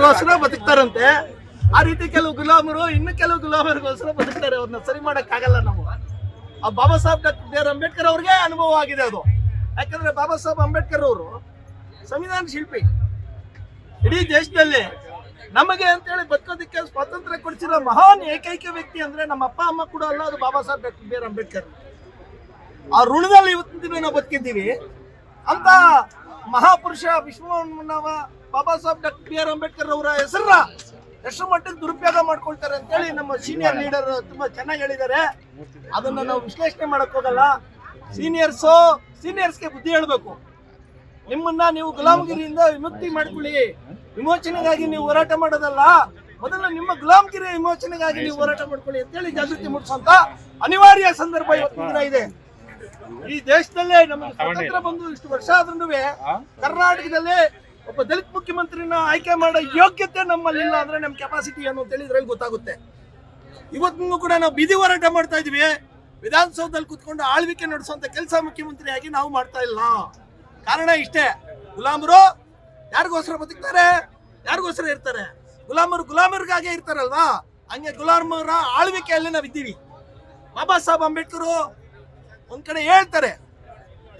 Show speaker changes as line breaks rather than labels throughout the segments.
ಗುಲಾಮರಿಗೋಸ್ಕರ ಬದುಕ್ತಾರಂತೆ. ಆ ರೀತಿ ಕೆಲವು ಗುಲಾಮರು ಇನ್ನು ಕೆಲವು ಗುಲಾಮರಿಗೋಸ್ಕರ ಬದುಕ್ತಾರೆ ಅವ್ರನ್ನ ಸರಿ ಮಾಡಕ್ಕಾಗಲ್ಲ ನಾವು. ಆ Baba Saheb doctor B R Ambedkar ಅವ್ರಿಗೆ ಅನುಭವ ಆಗಿದೆ ಅದು. ಯಾಕಂದ್ರೆ ಬಾಬಾ ಸಾಹೇಬ್ ಅಂಬೇಡ್ಕರ್ ಅವರು ಸಂವಿಧಾನ ಶಿಲ್ಪಿ. ಇಡೀ ದೇಶದಲ್ಲಿ ನಮಗೆ ಅಂತೇಳಿ ಬದುಕೋದಕ್ಕೆ ಸ್ವಾತಂತ್ರ್ಯ ಕೊಡಿಸಿರೋ ಮಹಾನ್ ಏಕೈಕ ವ್ಯಕ್ತಿ ಅಂದ್ರೆ ನಮ್ಮ ಅಪ್ಪ, ಅಮ್ಮ ಕೂಡ ಅಲ್ಲ, ಅದು Baba Saheb doctor B R Ambedkar. ಆ ಋಣದಲ್ಲಿ ಇವತ್ತಿನ ನಾವು ಬದುಕಿದ್ದೀವಿ. ಅಂತ ಮಹಾಪುರುಷ ವಿಶ್ವವನ್ನವ Baba Saheb doctor B R Ambedkar ಅವರ ಹೆಸರ ಎಷ್ಟು ಮಟ್ಟಿಗೆ ದುರುಪಯೋಗ ಮಾಡ್ಕೊಳ್ತಾರೆ ಅಂತೇಳಿ ನಮ್ಮ ಸೀನಿಯರ್ ಲೀಡರ್ ತುಂಬಾ ಚೆನ್ನಾಗಿ ಹೇಳಿದ್ದಾರೆ. ಅದನ್ನ ನಾವು ವಿಶ್ಲೇಷಣೆ ಮಾಡಕ್ ಹೋಗಲ್ಲ. ಸೀನಿಯರ್ಸು ಸೀನಿಯರ್ಸ್ಗೆ ಬುದ್ಧಿ ಹೇಳ್ಬೇಕು. ನಿಮ್ಮನ್ನ ನೀವು ಗುಲಾಮಗಿರಿಯಿಂದ ವಿಮುಕ್ತಿ ಮಾಡ್ಕೊಳ್ಳಿ. ವಿಮೋಚನೆಗಾಗಿ ನೀವು ಹೋರಾಟ ಮಾಡೋದಲ್ಲ. ಮೊದಲು ನಿಮ್ಮ ಗುಲಾಮಗಿರಿ ವಿಮೋಚನೆಗಾಗಿ ನೀವು ಹೋರಾಟ ಮಾಡ್ಕೊಳ್ಳಿ ಅಂತೇಳಿ ಜಾಗೃತಿ ಮೂಡಿಸುವಂತ ಅನಿವಾರ್ಯ ಸಂದರ್ಭ ಇವತ್ತು ಇದೆ. ಈ ದೇಶದಲ್ಲೇ ನಮ್ಮ ಸ್ವಾತಂತ್ರ್ಯ ಬಂದು ಇಷ್ಟು ವರ್ಷ ಆದ್ರೂ ಕರ್ನಾಟಕದಲ್ಲಿ ಒಬ್ಬ ದಲಿತ ಮುಖ್ಯಮಂತ್ರಿನ ಆಯ್ಕೆ ಮಾಡೋ ಯೋಗ್ಯತೆ ನಮ್ಮಲ್ಲಿ ಇಲ್ಲ ಅಂದ್ರೆ ನಮ್ಮ ಕೆಪಾಸಿಟಿ ಏನು ಅಂತ ಹೇಳಿದ್ರೆ ಗೊತ್ತಾಗುತ್ತೆ. ಇವತ್ತಿಗೂ ಕೂಡ ನಾವು ಬೀದಿ ಹೋರಾಟ ಮಾಡ್ತಾ ಇದೀವಿ ವಿಧಾನಸೌಧದಲ್ಲಿ ಕುತ್ಕೊಂಡು ಆಳ್ವಿಕೆ ನಡೆಸುವಂತ ಕೆಲಸ ಮುಖ್ಯಮಂತ್ರಿಯಾಗಿ ನಾವು ಮಾಡ್ತಾ ಇಲ್ಲ. ಕಾರಣ ಇಷ್ಟೇ. ಗುಲಾಮರು ಯಾರಿಗೋಸ್ಕರ ಬದುಕ್ತಾರೆ? ಯಾರಿಗೋಸ್ಕರ ಇರ್ತಾರೆ? ಗುಲಾಮರು ಗುಲಾಮರಿಗಾಗೆ ಇರ್ತಾರಲ್ವಾ? ಹಂಗೆ ಗುಲಾಮರ ಆಳ್ವಿಕೆಯಲ್ಲಿ ನಾವಿದ್ದೀವಿ. ಬಾಬಾ ಸಾಹೇಬ್ ಅಂಬೇಡ್ಕರ್ ಒಂದ್ ಕಡೆ ಹೇಳ್ತಾರೆ,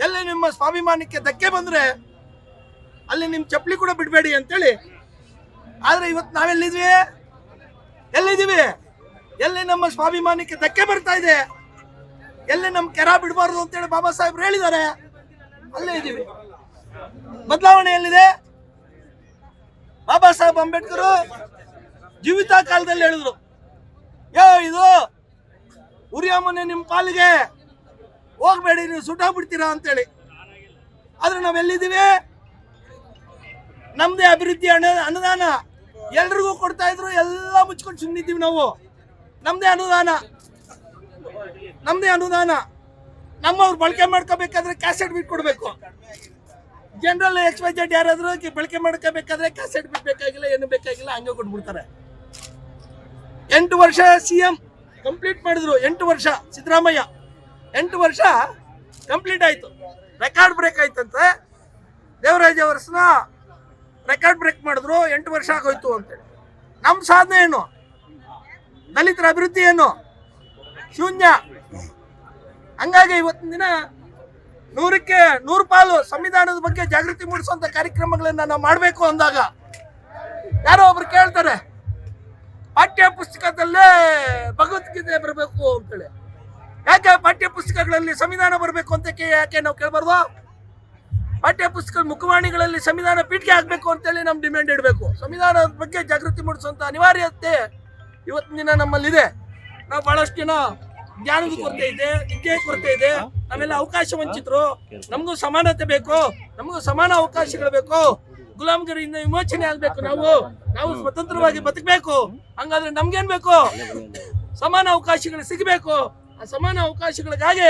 ಎಲ್ಲಿ ನಿಮ್ಮ ಸ್ವಾಭಿಮಾನಕ್ಕೆ ಧಕ್ಕೆ ಬಂದ್ರೆ ಅಲ್ಲಿ ನಿಮ್ ಚಪ್ಪಲಿ ಕೂಡ ಬಿಡಬೇಡಿ ಅಂತೇಳಿ. ಆದ್ರೆ ಇವತ್ತು ನಾವೆಲ್ಲಿದ್ವಿ? ಎಲ್ಲಿದ್ದೀವಿ? ಎಲ್ಲಿ ನಮ್ಮ ಸ್ವಾಭಿಮಾನಕ್ಕೆ ಧಕ್ಕೆ ಬರ್ತಾ ಇದೆ? ಎಲ್ಲಿ ನಮ್ಮ ಕೆರ ಬಿಡಬಾರ್ದು ಅಂತೇಳಿ ಬಾಬಾ ಸಾಹೇಬ್ರು ಹೇಳಿದ್ದಾರೆ. ಅಲ್ಲೇ ಇದ್ದೀವಿ. ಬದಲಾವಣೆ ಎಲ್ಲಿದೆ ಬಾಬಾ ಸಾಹೇಬ್ ಅಂಬೇಡ್ಕರ್ ಜೀವಿತ ಕಾಲದಲ್ಲಿ ಹೇಳಿದ್ರು, ಯೋ, ಇದು ಉರಿಯಮ್ಮನೆ ನಿಮ್ಮ ಪಾಲಿಗೆ ಹೋಗ್ಬೇಡಿ, ನೀವು ಸುಟ್ಟಾಗ್ಬಿಡ್ತೀರಾ ಅಂತೇಳಿ. ಆದ್ರೆ ನಾವೆಲ್ಲಿದ್ದೀವಿ ನಮ್ದೇ ಅಭಿವೃದ್ಧಿ ಅನ, ಅನುದಾನ. ಎಲ್ರಿಗೂ ಕೊಡ್ತಾ ಇದ್ರು, ಎಲ್ಲ ಮುಚ್ಕೊಂಡು ಸುಮ್ಮನಿದ್ದೀವಿ ನಾವು. ನಮ್ದೇ ಅನುದಾನ. ನಮ್ದೇ ಅನುದಾನ. ನಮ್ಮವ್ರು ಬಳಕೆ ಮಾಡ್ಕೋಬೇಕಾದ್ರೆ ಕ್ಯಾಸೆಟ್ ಬಿಟ್ಟು ಕೊಡಬೇಕು. ಜನರಲ್ ಎಕ್ಸ್ ವೈ ಜೆಡ್ ಯಾರಾದ್ರೂ ಬಳಕೆ ಮಾಡ್ಕೋಬೇಕಾದ್ರೆ ಕ್ಯಾಸೆಟ್ ಬಿಟ್ಟು ಬೇಕಾಗಿಲ್ಲ, ಏನು ಬೇಕಾಗಿಲ್ಲ, ಹಂಗೆ ಕೊಟ್ಬಿಡ್ತಾರೆ. ಎಂಟು ವರ್ಷ ಸಿ ಎಂ ಕಂಪ್ಲೀಟ್ ಮಾಡಿದ್ರು, ಎಂಟು ವರ್ಷ ಸಿದ್ದರಾಮಯ್ಯ. ಎಂಟು ವರ್ಷ ಕಂಪ್ಲೀಟ್ ಆಯಿತು. ರೆಕಾರ್ಡ್ ಬ್ರೇಕ್ ಆಯ್ತಂತೆ. ದೇವರಾಜ ಅವರ್ಸ್ನ ರೆಕಾರ್ಡ್ ಬ್ರೇಕ್ ಮಾಡಿದ್ರು, ಎಂಟು ವರ್ಷ ಆಗೋಯ್ತು ಅಂತೇಳಿ ನಮ್ಮ ಸಾಧನೆ ಏನು? ದಲಿತರ ಅಭಿವೃದ್ಧಿ ಏನು? ಶೂನ್ಯ. ಹಂಗಾಗಿ ಇವತ್ತಿನ ದಿನ ನೂರಕ್ಕೆ ನೂರು ಪಾಲು ಸಂವಿಧಾನದ ಬಗ್ಗೆ ಜಾಗೃತಿ ಮೂಡಿಸುವಂಥ ಕಾರ್ಯಕ್ರಮಗಳನ್ನು ನಾವು ಮಾಡಬೇಕು ಅಂದಾಗ ಯಾರೋ ಒಬ್ರು ಕೇಳ್ತಾರೆ, ಪಾಠ್ಯ ಪುಸ್ತಕದಲ್ಲೇ ಭಗವದ್ಗೀತೆ ಬರಬೇಕು ಅಂತೇಳಿ. ಯಾಕೆ ಪಠ್ಯಪುಸ್ತಕಗಳಲ್ಲಿ ಸಂವಿಧಾನ ಬರಬೇಕು ಅಂತ ಯಾಕೆ ನಾವು ಕೇಳಬಾರ್ದು? ಪಠ್ಯ ಪುಸ್ತಕ ಮುಖವಾಣಿಗಳಲ್ಲಿ ಸಂವಿಧಾನ ಪೀಠಿಗೆ ಆಗಬೇಕು ಅಂತೇಳಿ ನಮ್ಮ ಡಿಮ್ಯಾಂಡ್ ಇಡಬೇಕು. ಸಂವಿಧಾನದ ಬಗ್ಗೆ ಜಾಗೃತಿ ಮೂಡಿಸುವಂಥ ಅನಿವಾರ್ಯತೆ ಇವತ್ತಿನ ದಿನ ನಮ್ಮಲ್ಲಿದೆ. ನಾವು ಬಹಳಷ್ಟು ಜನ ಜ್ಞಾನದ ಕೊರತೆ ಇದೆ ವಿದ್ಯೆ ಕೊರತೆ ಇದೆ. ನಾವೆಲ್ಲ ಅವಕಾಶ ವಂಚಿತರು. ನಮಗೂ ಸಮಾನತೆ ಬೇಕು. ನಮಗೂ ಸಮಾನ ಅವಕಾಶಗಳು ಬೇಕು. ಗುಲಾಮಗಿರಿಯಿಂದ ವಿಮೋಚನೆ ಆಗ್ಬೇಕು ನಾವು. ನಾವು ಸ್ವತಂತ್ರವಾಗಿ ಬದುಕಬೇಕು. ಹಂಗಾದ್ರೆ ನಮ್ಗೇನ್ ಬೇಕು? ಸಮಾನ ಅವಕಾಶಗಳು ಸಿಗಬೇಕು. ಸಮಾನ ಅವಕಾಶಗಳಿಗಾಗಿ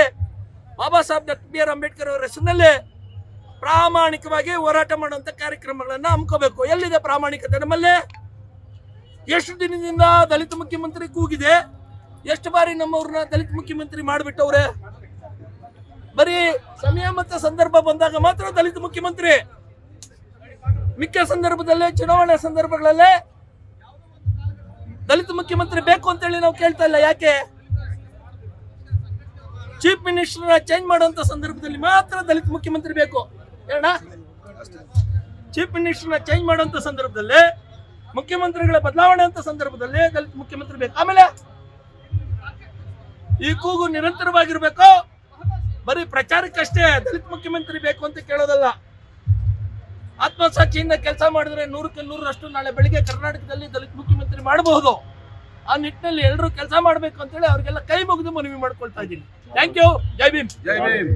Baba Saheb doctor B R Ambedkar ಅವರ ಹೆಸರಿನಲ್ಲಿ ಪ್ರಾಮಾಣಿಕವಾಗಿ ಹೋರಾಟ ಮಾಡುವಂಥ ಕಾರ್ಯಕ್ರಮಗಳನ್ನು ಹಮ್ಕೋಬೇಕು ಎಲ್ಲಿದೆ ಪ್ರಾಮಾಣಿಕತೆ? ನಮ್ಮಲ್ಲಿ ಎಷ್ಟು ದಿನದಿಂದ ದಲಿತ ಮುಖ್ಯಮಂತ್ರಿ ಕೂಗಿದೆ, ಎಷ್ಟು ಬಾರಿ ನಮ್ಮವ್ರನ್ನ ದಲಿತ ಮುಖ್ಯಮಂತ್ರಿ ಮಾಡಿಬಿಟ್ಟವ್ರೆ? ಬರೀ ಸಮಯ ಮತ್ತು ಸಂದರ್ಭ ಬಂದಾಗ ಮಾತ್ರ ದಲಿತ ಮುಖ್ಯಮಂತ್ರಿ. ಮಿಕ್ಕ ಸಂದರ್ಭದಲ್ಲೇ, ಚುನಾವಣೆ ಸಂದರ್ಭಗಳಲ್ಲೇ ದಲಿತ ಮುಖ್ಯಮಂತ್ರಿ ಬೇಕು ಅಂತೇಳಿ ನಾವು ಕೇಳ್ತಾ ಇಲ್ಲ. ಯಾಕೆ? ಚೀಫ್ ಮಿನಿಸ್ಟರ್ನ ಚೇಂಜ್ ಮಾಡುವಂತ ಸಂದರ್ಭದಲ್ಲಿ ಮಾತ್ರ ದಲಿತ ಮುಖ್ಯಮಂತ್ರಿ ಬೇಕು. ಹೇಳ ಚೀಫ್ ಮಿನಿಸ್ಟರ್ನ ಚೇಂಜ್ ಮಾಡುವಂತ ಸಂದರ್ಭದಲ್ಲಿ, ಮುಖ್ಯಮಂತ್ರಿಗಳ ಬದಲಾವಣೆ ಅಂತ ಸಂದರ್ಭದಲ್ಲಿ ದಲಿತ ಮುಖ್ಯಮಂತ್ರಿ ಬೇಕು. ಆಮೇಲೆ ಈ ಕೂಗು ನಿರಂತರವಾಗಿರ್ಬೇಕು. ಬರೀ ಪ್ರಚಾರಕ್ಕಷ್ಟೇ ದಲಿತ ಮುಖ್ಯಮಂತ್ರಿ ಬೇಕು ಅಂತ ಕೇಳೋದಲ್ಲ. ಆತ್ಮಸಾಕ್ಷಿಯಿಂದ ಕೆಲಸ ಮಾಡಿದ್ರೆ ನೂರಕ್ಕೆ ನೂರರಷ್ಟು ನಾಳೆ ಬೆಳಿಗ್ಗೆ ಕರ್ನಾಟಕದಲ್ಲಿ ದಲಿತ ಮುಖ್ಯಮಂತ್ರಿ ಮಾಡಬಹುದು. ಆ ನಿಟ್ಟಿನಲ್ಲಿ ಎಲ್ಲರೂ ಕೆಲಸ ಮಾಡಬೇಕು ಅಂತೇಳಿ ಅವ್ರಿಗೆಲ್ಲ ಕೈ ಮುಗಿದು ಮನವಿ ಮಾಡ್ಕೊಳ್ತಾ ಇದ್ದೀನಿ. Thank you Jai Bhim.
Jai Bhim.